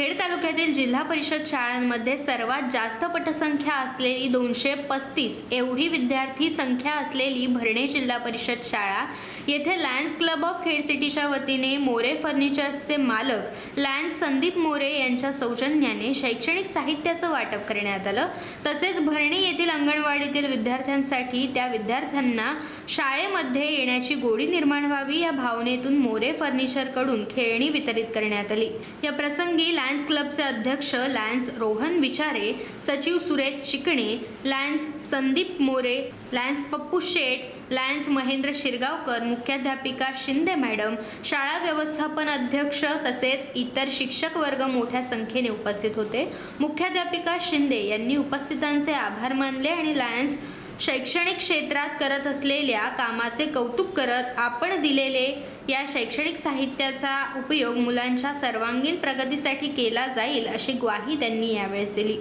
खेड तालुक्यातील जिल्हा परिषद शाळांमध्ये सर्वात जास्त पटसंख्या असलेली दोनशे पस्तीस एवढी विद्यार्थी संख्या असलेली भरणे जिल्हा परिषद शाळा. येथे लायन्स क्लब ऑफ खेड सिटीच्या वतीने मोरे फर्निचर्सचे मालक लायन्स संदीप मोरे यांच्या सौजन्याने शैक्षणिक साहित्याचं वाटप करण्यात आलं. तसेच भरणे येथील अंगणवाडीतील विद्यार्थ्यांसाठी त्या विद्यार्थ्यांना शाळेमध्ये येण्याची गोडी निर्माण व्हावी या भावनेतून मोरे फर्निचरकडून खेळणी वितरित करण्यात आली. या प्रसंगी लायन्स क्लबचे अध्यक्ष लायन्स रोहन विचारे सचिव Suresh Chikane lions Sandeep More lions Pappu Sheth lions Mahendra Shirgaonkar मुख्याध्यापिका शिंदे मॅडम शाळा व्यवस्थापन अध्यक्ष तसेच इतर शिक्षक वर्ग मोठ्या संख्येने उपस्थित होते. मुख्याध्यापिका शिंदे यांनी उपस्थितांचे आभार मानले आणि लायन्स शैक्षणिक क्षेत्रात करत असलेल्या कामाचे कौतुक करत आपण दिलेले या शैक्षणिक साहित्याचा उपयोग मुलांच्या सर्वांगीण प्रगतीसाठी केला जाईल अशी ग्वाही त्यांनी यावेळेस दिली.